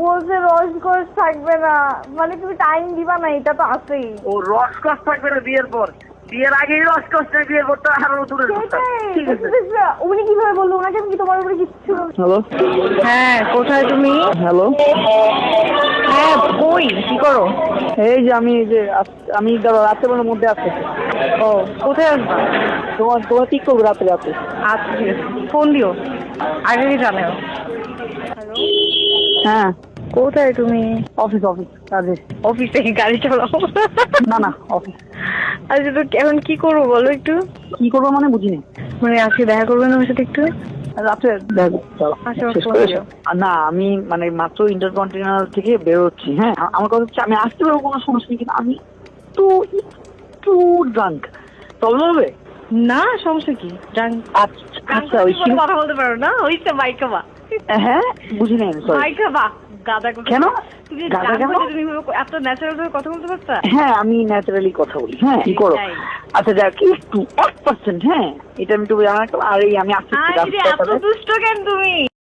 বলছে রসকস থাকবে না। মানে তুমি টাইম দিবা না এটা তো আছেই। ও রসকস থাকবে না বিয়ের পর। বিয়ের আগেই রসকস নেই বিয়ের পর তো আরও ঠিক আছে। সেটাই উনি কীভাবে বলল? ওনাকে আমি কি তোমার উপরে কিচ্ছু হ্যালো? হ্যাঁ কোথায় তুমি? হ্যালো? হ্যাঁ কই? কি করো? এই যে আমি এই যে আমি ধরো রাত্রেবেলার মধ্যে আসতেছি ও কোথায় আসবা তোমার তোমার ঠিক করব রাতে রাতে। আচ্ছা ফোন দিও। আগে কি জানাও। হ্যাঁ। কোথায় তুমি? অফিস অফিস কাজে। অফিসে গাড়ি চালাও। না না অফিস আচ্ছা তো এখন কি করব বলো একটু? কি করব মানে বুঝিনি। মানে আজকে দেখা করবেন আমার সাথে একটু? রাত্রে আচ্ছা, না আমি মানে মাত্র ইন্টারকন্টিনেন্টাল থেকে বেরোচ্ছি হ্যাঁ? আমার কথা হচ্ছে আমি আসতে পারব কোনো সমস্যা নেই কিন্তু আমি একটু একটু ড্রাঙ্ক প্রবলেম হবে? না সমস্যা কি? আচ্ছা আচ্ছা ওই কথা বলতে পারো না? ওই তো মাইকাবা। হ্যাঁ বুঝি নাই মাইকাবা গাদা কেন? তুমি এত ন্যাচারাল ভাবে কথা বলতে পারতা? হ্যাঁ আমি ন্যাচারালি কথা বলি। হ্যাঁ কি করো? আচ্ছা যাক একটু এক পার্সেন্ট হ্যাঁ এটা আমি একটু জানা আর এই আমি আসছি এত দুষ্ট কেন তুমি?